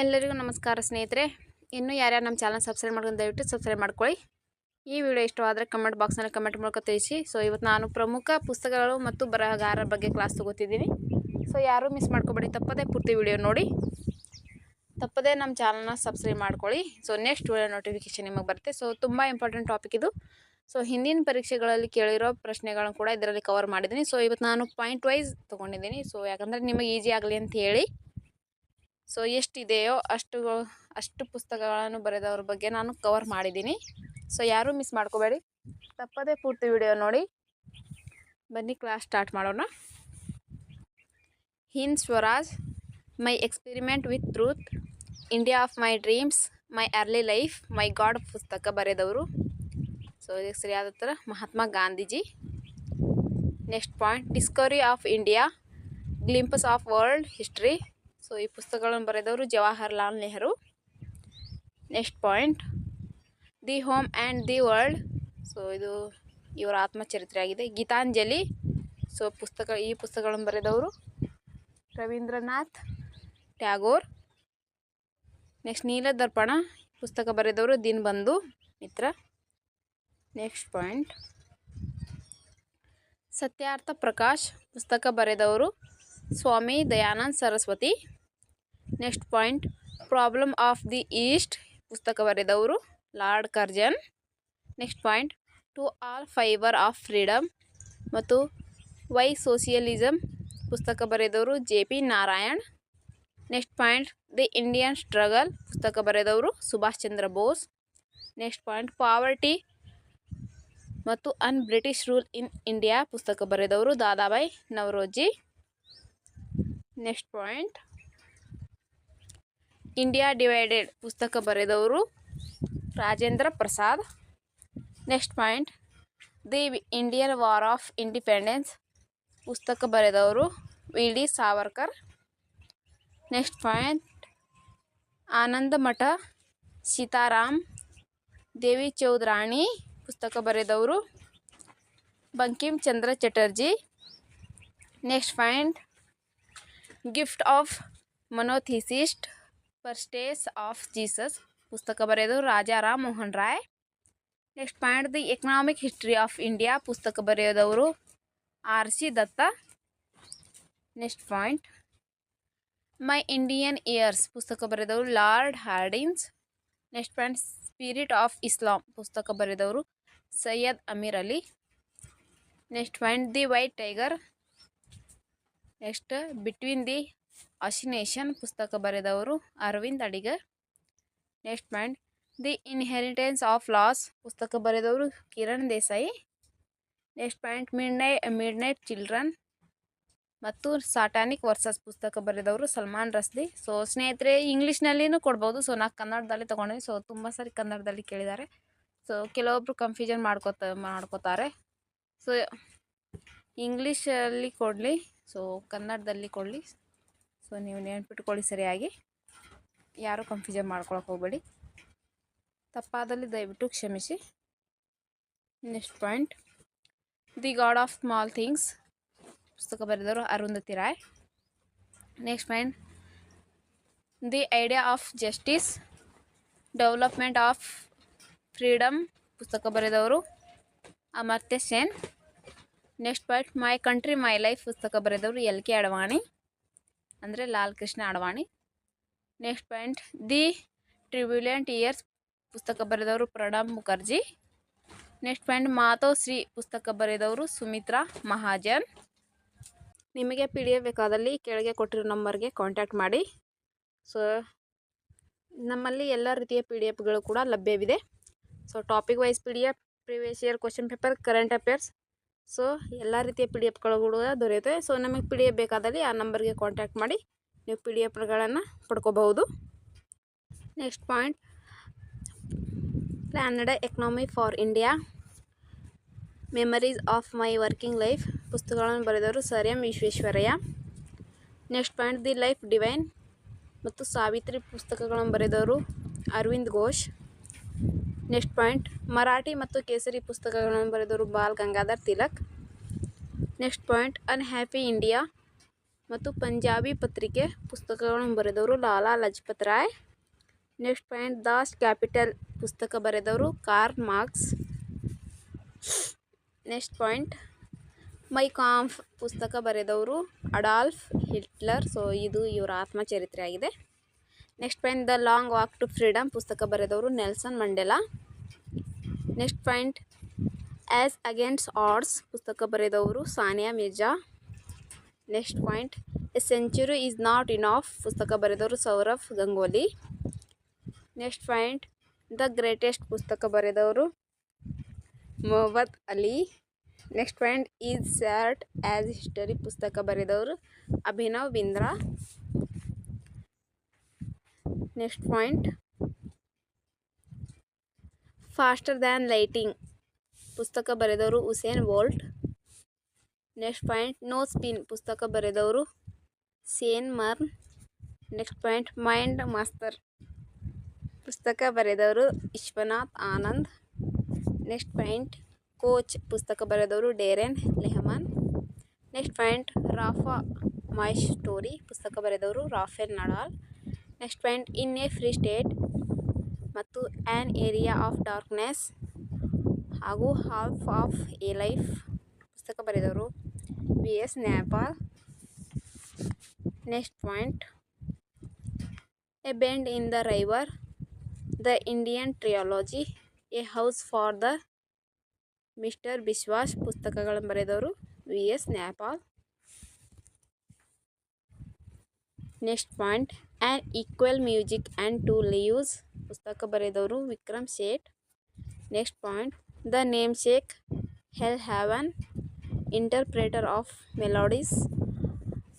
ಎಲ್ಲರಿಗೂ ನಮಸ್ಕಾರ ಸ್ನೇಹಿತರೆ. ಇನ್ನೂ ಯಾರ್ಯಾರು ನಮ್ಮ ಚಾನಲ್ ಸಬ್ಸ್ಕ್ರೈಬ್ ಮಾಡ್ಕೊಂಡು ದಯವಿಟ್ಟು ಸಬ್ಸ್ಕ್ರೈಬ್ ಮಾಡ್ಕೊಳ್ಳಿ. ಈ ವಿಡಿಯೋ ಇಷ್ಟವಾದರೆ ಕಮೆಂಟ್ ಬಾಕ್ಸ್ನಲ್ಲಿ ಕಮೆಂಟ್ ಮೂಲಕ ತಿಳಿಸಿ. ಸೊ ಇವತ್ತು ನಾನು ಪ್ರಮುಖ ಪುಸ್ತಕಗಳು ಮತ್ತು ಬರಹಗಾರರ ಬಗ್ಗೆ ಕ್ಲಾಸ್ ತೊಗೋತಿದ್ದೀನಿ. ಸೊ ಯಾರೂ ಮಿಸ್ ಮಾಡ್ಕೋಬೇಡಿ. ತಪ್ಪದೇ ಪೂರ್ತಿ ವಿಡಿಯೋ ನೋಡಿ. ತಪ್ಪದೇ ನಮ್ಮ ಚಾನಲ್ನ ಸಬ್ಸ್ಕ್ರೈಬ್ ಮಾಡ್ಕೊಳ್ಳಿ. ಸೊ ನೆಕ್ಸ್ಟ್ ವಿಡಿಯೋ ನೋಟಿಫಿಕೇಶನ್ ನಿಮಗೆ ಬರುತ್ತೆ. ಸೊ ತುಂಬ ಇಂಪಾರ್ಟೆಂಟ್ ಟಾಪಿಕ್ ಇದು. ಸೊ ಹಿಂದಿನ ಪರೀಕ್ಷೆಗಳಲ್ಲಿ ಕೇಳಿರೋ ಪ್ರಶ್ನೆಗಳನ್ನು ಕೂಡ ಇದರಲ್ಲಿ ಕವರ್ ಮಾಡಿದ್ದೀನಿ. ಸೊ ಇವತ್ತು ನಾನು ಪಾಯಿಂಟ್ ವೈಸ್ ತೊಗೊಂಡಿದ್ದೀನಿ. ಸೊ ಯಾಕಂದರೆ ನಿಮಗೆ ಈಸಿ ಆಗಲಿ ಅಂತ ಹೇಳಿ. ಸೊ ಎಷ್ಟಿದೆಯೋ ಅಷ್ಟು ಅಷ್ಟು ಪುಸ್ತಕಗಳನ್ನು ಬರೆದವ್ರ ಬಗ್ಗೆ ನಾನು ಕವರ್ ಮಾಡಿದ್ದೀನಿ. ಸೊ ಯಾರೂ ಮಿಸ್ ಮಾಡ್ಕೋಬೇಡಿ. ತಪ್ಪದೇ ಪೂರ್ತಿ ವಿಡಿಯೋ ನೋಡಿ. ಬನ್ನಿ ಕ್ಲಾಸ್ ಸ್ಟಾರ್ಟ್ ಮಾಡೋಣ. Hind Swaraj my experiment with truth India of my dreams my early life my God ಪುಸ್ತಕ ಬರೆದವರು. ಸೊ ಇದಕ್ಕೆ ಸರಿಯಾದ ಥರ Mahatma Gandhiji. Next point discovery of India glimpses of world history so ಈ ಪುಸ್ತಕಗಳನ್ನು ಬರೆದವರು Jawaharlal Nehru. Next point the home and the world so ಇದು ಇವರ ಆತ್ಮಚರಿತ್ರೆ ಆಗಿದೆ ಗೀತಾಂಜಲಿ. ಸೊ ಪುಸ್ತಕ, ಈ ಪುಸ್ತಕಗಳನ್ನು ಬರೆದವರು ರವೀಂದ್ರನಾಥ್ ಟ್ಯಾಗೋರ್. ನೆಕ್ಸ್ಟ್ ನೀಲದರ್ಪಣ ಪುಸ್ತಕ ಬರೆದವರು ದಿನಬಂಧು ಮಿತ್ರ. Next point Satyarth Prakash. ಪುಸ್ತಕ ಬರೆದವರು Swami Dayanand Saraswati. Next point. Problem of the east. ಪುಸ್ತಕ ಬರೆದವರು Lord Curzon. Next point. To all fiber of freedom ಮತ್ತು ವೈ ಸೋಷಿಯಲಿಸಮ್ ಪುಸ್ತಕ ಬರೆದವರು J P Narayan. Next point. The Indian struggle. ಪುಸ್ತಕ ಬರೆದವರು Subhash Chandra Bose. Next point. Poverty ಮತ್ತು un British rule in India. ಪುಸ್ತಕ ಬರೆದವರು Dadabhai Naoroji. Next point. India divided ಪುಸ್ತಕ ಬರೆದವರು Rajendra Prasad. Next point the Indian war of independence ಪುಸ್ತಕ ಬರೆದವರು V D Savarkar. Next point Anand Math Sitaram Devi Chaudhurani ಪುಸ್ತಕ ಬರೆದವರು Bankim Chandra Chatterjee. Next point gift of monotheist firsts of Jesus ಪುಸ್ತಕ ಬರೆಯೋದು Raja Ram Mohan Roy. Next point the economic history of India ಪುಸ್ತಕ ಬರೆಯೋದವರು R C Dutt. Next point my Indian years ಪುಸ್ತಕ ಬರೆದವರು Lord Hardinge next point spirit of Islam ಪುಸ್ತಕ ಬರೆದವರು Syed Ameer Ali next point the white tiger next between the assassination ಪುಸ್ತಕ ಬರೆದವರು Aravind Adiga, next point the inheritance of loss ಪುಸ್ತಕ ಬರೆದವರು Kiran Desai, next point midnight midnight children ಮತ್ತು satanic versus ಪುಸ್ತಕ ಬರೆದವರು Salman Rushdie. So ಸ್ನೇಹಿತರೆ, ಇಂಗ್ಲೀಷ್ನಲ್ಲಿನೂ ಕೊಡ್ಬೋದು. ಸೊ ನಾ ಕನ್ನಡದಲ್ಲಿ ತೊಗೊಂಡಿದ್ವಿ ಸೊ ತುಂಬ ಸಾರಿ ಕನ್ನಡದಲ್ಲಿ ಕೇಳಿದ್ದಾರೆ. ಸೊ ಕೆಲವೊಬ್ಬರು ಕನ್ಫ್ಯೂಷನ್ ಮಾಡ್ಕೋತ, ಮಾಡ್ಕೋತಾರೆ. ಸೊ ಇಂಗ್ಲೀಷಲ್ಲಿ ಕೊಡಲಿ. ಸೊ ಕನ್ನಡದಲ್ಲಿ ಕೊಡಲಿ. ಸೊ ನೀವು ನೆನ್ಪಿಟ್ಕೊಳ್ಳಿ ಸರಿಯಾಗಿ. ಯಾರೂ ಕನ್ಫ್ಯೂಷನ್ ಮಾಡ್ಕೊಳಕ್ಕೆ ಹೋಗಬೇಡಿ. ತಪ್ಪಾದಲ್ಲಿ ದಯವಿಟ್ಟು ಕ್ಷಮಿಸಿ. Next point the god of small things ಪುಸ್ತಕ ಬರೆದವರು Arundhati Roy. Next point the idea of justice development of freedom ಪುಸ್ತಕ ಬರೆದವರು Amartya Sen. Next point my country my life ಪುಸ್ತಕ ಬರೆದವರು ಎಲ್ ಕೆ ಅಡವಾಣಿ. ಅಂದರೆ Lal Krishna Advani. Next point the turbulent years ಪುಸ್ತಕ ಬರೆದವರು Pranab Mukherjee. Next point Matoshree ಪುಸ್ತಕ ಬರೆದವರು ಸುಮಿತ್ರಾ ಮಹಾಜನ್. ನಿಮಗೆ ಪಿ ಡಿ ಎಫ್ ಬೇಕಾದಲ್ಲಿ ಕೆಳಗೆ ಕೊಟ್ಟಿರೋ ನಂಬರ್ಗೆ ಕಾಂಟ್ಯಾಕ್ಟ್ ಮಾಡಿ. ಸೊ ನಮ್ಮಲ್ಲಿ ಎಲ್ಲ ರೀತಿಯ ಪಿ ಡಿ ಎಫ್ಗಳು ಕೂಡ ಲಭ್ಯವಿದೆ. So topic wise P D F previous year question paper current affairs so ಎಲ್ಲ ರೀತಿಯ ಪಿ ಡಿ ಎಫ್ಗಳು ಕೂಡ ದೊರೆಯುತ್ತೆ ಸೊ ನಮಗೆ ಪಿ ಡಿ ಎಫ್ ಬೇಕಾದಲ್ಲಿ ಆ ನಂಬರ್ಗೆ ಕಾಂಟ್ಯಾಕ್ಟ್ ಮಾಡಿ ನೀವು ಪಿ ಡಿ ಎಫ್ಗಳನ್ನು ಪಡ್ಕೋಬಹುದು. Next point planned economy for India memories of my working life ಪುಸ್ತಕಗಳನ್ನು ಬರೆದವರು sir M Visvesvaraya. Next point the life divine ಮತ್ತು ಸಾವಿತ್ರಿ ಪುಸ್ತಕಗಳನ್ನು ಬರೆದವರು ಅರವಿಂದ್ ಘೋಷ್. Next point. ಮರಾಠಿ ಮತ್ತು ಕೇಸರಿ ಪುಸ್ತಕಗಳನ್ನು ಬರೆದವರು Bal Gangadhar Tilak. Next point, unhappy India ಮತ್ತು ಪಂಜಾಬಿ ಪತ್ರಿಕೆ ಪುಸ್ತಕಗಳನ್ನು ಬರೆದವರು Lala Lajpat Rai. Next point, Das Kapital ಪುಸ್ತಕ ಬರೆದವರು Karl Marx. Next point, Mein Kampf ಪುಸ್ತಕ ಬರೆದವರು ಅಡಾಲ್ಫ್ ಹಿಟ್ಲರ್. ಸೊ ಇದು ಇವರ ಆತ್ಮಚರಿತ್ರೆ ಆಗಿದೆ next point the long walk to freedom ಪುಸ್ತಕ ಬರೆದವರು Nelson Mandela next point ace against odds ಪುಸ್ತಕ ಬರೆದವರು Sania Mirza next point a century is not enough ಪುಸ್ತಕ ಬರೆದವರು Sourav Ganguly next point the greatest ಪುಸ್ತಕ ಬರೆದವರು Muhammad Ali next point a shot at history ಪುಸ್ತಕ ಬರೆದವರು Abhinav Bindra next point faster than lightning ಪುಸ್ತಕ ಬರೆದವರು Usain Bolt next point no spin ಪುಸ್ತಕ ಬರೆದವರು Shane Warne next point mind master ಪುಸ್ತಕ ಬರೆದವರು Vishwanath Anand next point coach ಪುಸ್ತಕ ಬರೆದವರು Darren Lehmann next point Rafa my story ಪುಸ್ತಕ ಬರೆದವರು Rafael Nadal next point in a free state ಮತ್ತು an area of darkness ಹಾಗೂ ಹಾಫ್ ಆಫ್ ಎ ಲೈಫ್ ಪುಸ್ತಕ ಬರೆದವರು. B S Naipaul next point a bend in the river the Indian trilogy a house for the mister Biswas ಪುಸ್ತಕಗಳನ್ನು ಬರೆದವರು. V S Naipaul next point an equal music and two leaves. ಪುಸ್ತಕ ಬರೆದವರು Vikram Seth. Next point. The namesake hell heaven, interpreter of melodies.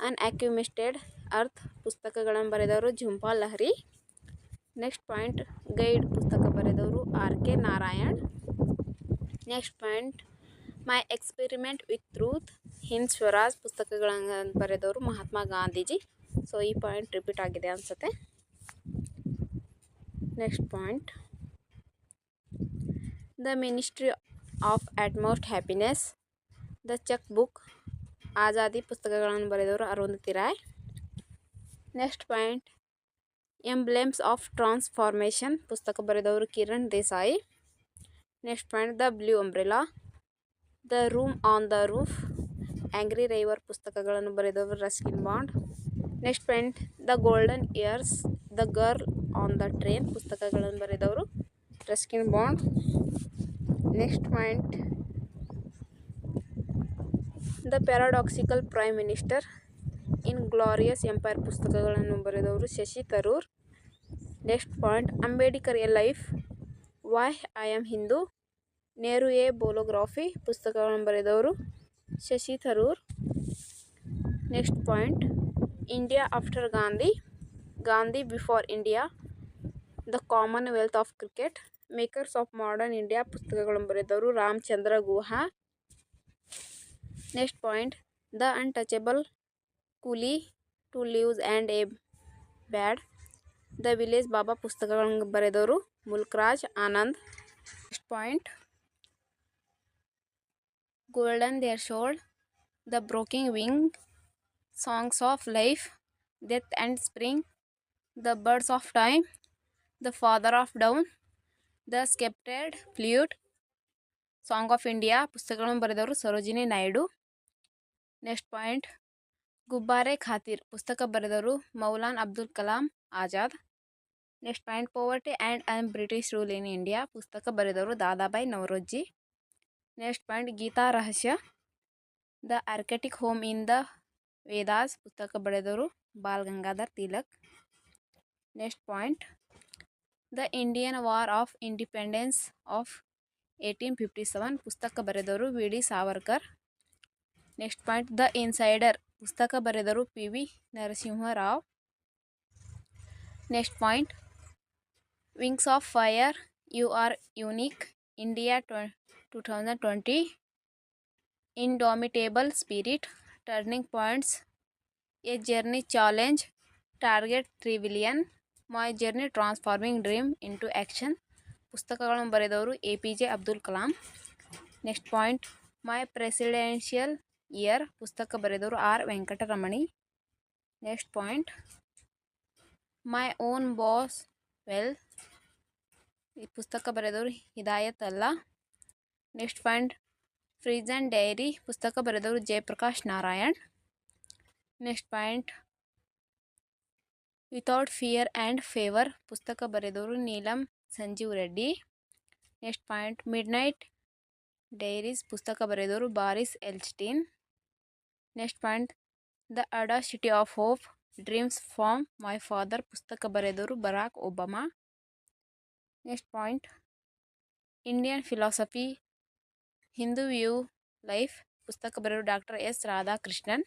Unaccustomed earth ಪುಸ್ತಕಗಳನ್ನು ಬರೆದವರು Jhumpa Lahiri. Next point. Guide ಪುಸ್ತಕ ಬರೆದವರು R K Narayan. Next point. My experiment with truth. Hind Swaraj ಪುಸ್ತಕಗಳನ್ನು ಬರೆದವರು Mahatma Gandhiji. So ಈ point repeat ಆಗಿದೆ ಅನಿಸುತ್ತೆ. Next point. The ministry of utmost happiness. The cheque book. Azadi ಪುಸ್ತಕಗಳನ್ನು ಬರೆದವರು Arundhati Roy. Next point. Emblems of transformation ಪುಸ್ತಕ ಬರೆದವರು Kiran Desai. Next point. The blue umbrella the room on the roof. Angry river ಪುಸ್ತಕಗಳನ್ನು ಬರೆದವರು Ruskin Bond. Next friend, the golden years, the girl on the train, ಪುಸ್ತಕಗಳನ್ನು ಬರೆದವರು. Ruskin Bond. Next point, the paradoxical prime minister. Inglorious empire ಪುಸ್ತಕಗಳನ್ನು ಬರೆದವರು Shashi Tharoor. Next point, Ambedkar a life. Why I am Hindu. Nehru a biography, ಪುಸ್ತಕಗಳನ್ನು ಬರೆದವರು Shashi Tharoor. Next point India after Gandhi Gandhi before India the commonwealth of cricket makers of modern India ಪುಸ್ತಕಗಳನ್ನು ಬರೆದವರು Ramachandra Guha. Next point the untouchable coolie two leaves and a bud the village baba ಪುಸ್ತಕಗಳನ್ನು ಬರೆದವರು Mulkraj Anand. Next point golden threshold the broken wing songs of life death and spring the birds of time the feather of dawn the ಸ್ಕೆಪ್ಟೆಡ್ flute song of India ಪುಸ್ತಕಗಳನ್ನು ಬರೆದವರು Sarojini Naidu next point Ghubare Khatir ಪುಸ್ತಕ ಬರೆದವರು Maulana Abdul Kalam Azad next point poverty and and British rule in India ಪುಸ್ತಕ ಬರೆದವರು Dadabhai Naoroji next point Gita Rahasya the arctic home in the Vedas ಪುಸ್ತಕ ಬರೆದವರು Bal Gangadhar Tilak. Next point the Indian war of independence of eighteen fifty seven ಪುಸ್ತಕ ಬರೆದವರು V. D. Savarkar. Next point the insider ಪುಸ್ತಕ ಬರೆದರು P. V. Narasimharao. Next point wings of fire you are unique India two two thousand twenty indomitable spirit turning points, a journey target three billion my journey transforming dream into action ಪುಸ್ತಕಗಳನ್ನು ಬರೆದವರು A P J Abdul Kalam next point my presidential year ಪುಸ್ತಕ ಬರೆದವರು R Venkataraman next point my own Boswell ಈ ಪುಸ್ತಕ ಬರೆದವರು Hidayatullah. Next point ಫ್ರೀಸನ್ diary ಪುಸ್ತಕ ಬರೆದವರು Jayaprakash Narayan. Next point. Without fear and favour ಪುಸ್ತಕ ಬರೆದವರು Neelam Sanjiva Reddy. Next point. Midnight diaries ಪುಸ್ತಕ ಬರೆದವರು Boris Yeltsin. Next point. The audacity of hope dreams from my father ಪುಸ್ತಕ ಬರೆದವರು Barack Obama. Next point. Indian philosophy Hindu view life ಪುಸ್ತಕ ಬರೆಯೋರು doctor S Radhakrishnan.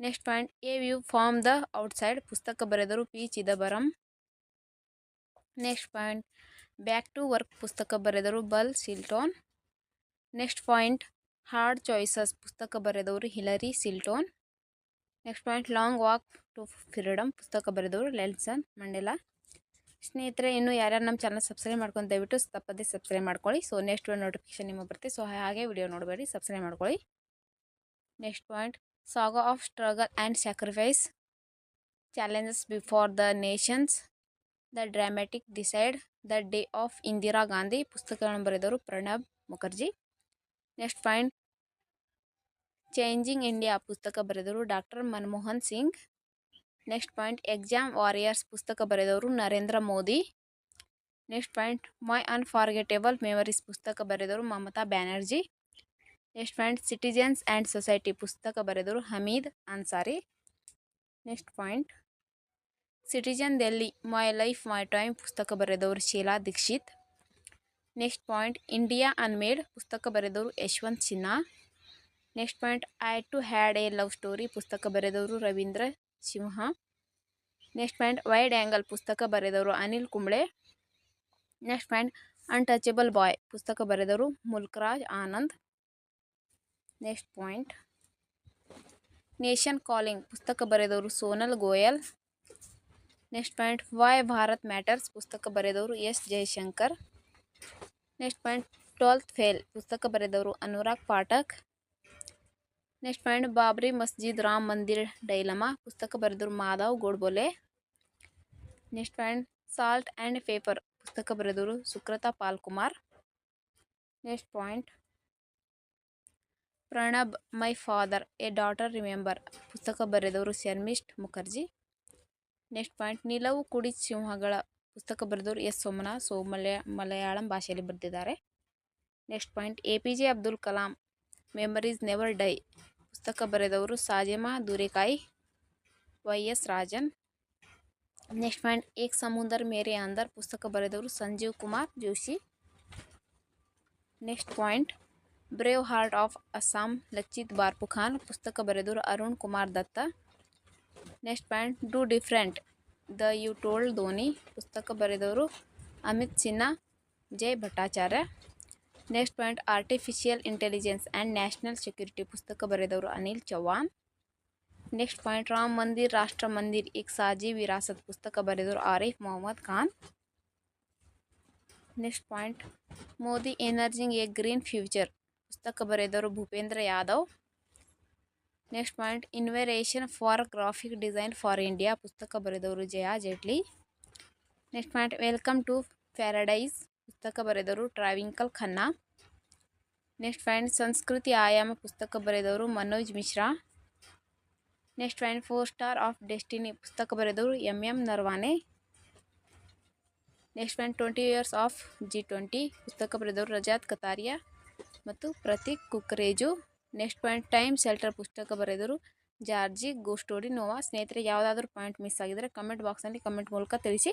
Next point, a view from the outside, ಪುಸ್ತಕ ಬರೆದರು P Chidambaram. Next point, back to work ಪುಸ್ತಕ ಬರೆದರು Bill Clinton. Next point, hard choices, ಪುಸ್ತಕ ಬರೆದವರು Hillary Clinton. Next point, long walk to freedom ಪುಸ್ತಕ ಬರೆದವರು ಲೆಲ್ಸನ್ ಮಂಡೆಲಾ. ಸ್ನೇಹಿತರೆ, ಇನ್ನು ಯಾರ್ಯಾರು ನಮ್ಮ ಚಾನಲ್ ಸಬ್ಸ್ಕ್ರೈಬ್ ಮಾಡ್ಕೊಂಡು ದಯವಿಟ್ಟು ತಪ್ಪದೇ ಸಬ್ಸ್ಕ್ರೈಬ್ ಮಾಡ್ಕೊಳ್ಳಿ. ಸೊ ನೆಕ್ಸ್ಟ್ ಒಂದು ನೋಟಿಫಿಕೇಶನ್ ನಿಮಗೆ ಬರುತ್ತೆ. ಸೊ ಹಾಗೆ ವಿಡಿಯೋ ನೋಡಬೇಡಿ ಸಬ್ಸ್ಕ್ರೈಬ್ ಮಾಡ್ಕೊಳ್ಳಿ. Next point saga of struggle and sacrifice challenges before the nations the dramatic decade the day of Indira Gandhi ಪುಸ್ತಕಗಳನ್ನು ಬರೆದವರು Pranab Mukherjee next point changing India ಪುಸ್ತಕ ಬರೆದರು doctor Manmohan Singh next point exam warriors ಪುಸ್ತಕ ಬರೆದವರು Narendra Modi. Next point my unforgettable memories ಪುಸ್ತಕ ಬರೆದವರು Mamata Banerjee. Next point citizens and society ಪುಸ್ತಕ ಬರೆದವರು Hamid Ansari. Next point citizen Delhi my life my time ಪುಸ್ತಕ ಬರೆದವರು Sheila Dikshit. Next point India unmade ಪುಸ್ತಕ ಬರೆದವರು Yashwant Sinha. Next point I too had a love story ಪುಸ್ತಕ ಬರೆದವರು Ravindra Simha. Next point wide angle ಪುಸ್ತಕ ಬರೆದವರು Anil Kumble. Next point untouchable boy ಪುಸ್ತಕ ಬರೆದವರು Mulkraj Anand. Next point nation calling ಪುಸ್ತಕ ಬರೆದವರು Sonal Goyal. Next point why Bharat matters ಪುಸ್ತಕ ಬರೆದವರು S Jaishankar next point twelfth fail ಪುಸ್ತಕ ಬರೆದವರು Anurag Pathak. Next point Babri Masjid Ram Mandir dilemma, ಪುಸ್ತಕ ಬರೆದವರು Madhav Godbole. Next point salt and paper, ಪುಸ್ತಕ ಬರೆದವರು Sukrita Paul Kumar. Next point, Pranab my father a daughter remember, ಪುಸ್ತಕ ಬರೆದವರು Sharmistha Mukherjee. Next point, ನಿಲವು ಕುಡಿ ಸಿಂಹಗಳ, ಪುಸ್ತಕ ಬರೆದವರು ಎಸ್ ಸೋಮನ ಸೋ ಮಲಯ ಮಲಯಾಳಂ ಭಾಷೆಯಲ್ಲಿ ಬರೆದಿದ್ದಾರೆ. Next point, A P J Abdul Kalam memories never die ಪುಸ್ತಕ ಬರೆದವರು ಸಾಜೆಮಾ ದೂರೆಕಾಯಿ, Y S Rajan. Next point Ek Samundar Mere Andar. ಪುಸ್ತಕ ಬರೆದವರು Sanjeev Kumar Joshi. Next point brave heart of Assam Lachit Borphukan. ಪುಸ್ತಕ ಬರೆದವರು Arun Kumar Dutta. Next point do different the you told Dhoni ಪುಸ್ತಕ ಬರೆದವರು Amit Sinha, Jai Bhattacharya. Next point artificial intelligence and national security ಪುಸ್ತಕ ಬರೆದವರು Anil Chauhan next point Ram Mandir Rashtra Mandir Ek Saajhi Virasat ಪುಸ್ತಕ ಬರೆದವರು Arif Mohammad Khan next point Modi energising a green future ಪುಸ್ತಕ ಬರೆದವರು Bhupender Yadav next point innovation for graphic design for India ಪುಸ್ತಕ ಬರೆದವರು Jaya Jaitly next point welcome to paradise ಪುಸ್ತಕ ಬರೆದವರು ಟ್ರಾವಿಂಕಲ್ ಖನ್ನಾ. ನೆಕ್ಸ್ಟ್ ಫ್ರೆಂಡ್ ಸಂಸ್ಕೃತಿ ಆಯಾಮ ಪುಸ್ತಕ ಬರೆದವರು Manoj Mishra. Next friend, four star of destiny ಪುಸ್ತಕ ಬರೆದವರು M M Naravane next friend, twenty years of G twenty ಪುಸ್ತಕ ಬರೆದವರು ರಜಾತ್ ಕತಾರಿಯಾ ಮತ್ತು Prateek Kukreja. Next point time shelter ಪುಸ್ತಕ ಬರೆದರು ಜಾರ್ಜಿ ಗೋಸ್ಟೋಡಿ ನೋವಾ. ಸ್ನೇಹಿತರೆ, ಯಾವುದಾದ್ರೂ ಪಾಯಿಂಟ್ ಮಿಸ್ ಆಗಿದ್ದರೆ ಕಮೆಂಟ್ ಬಾಕ್ಸ್ನಲ್ಲಿ ಕಮೆಂಟ್ ಮೂಲಕ ತಿಳಿಸಿ.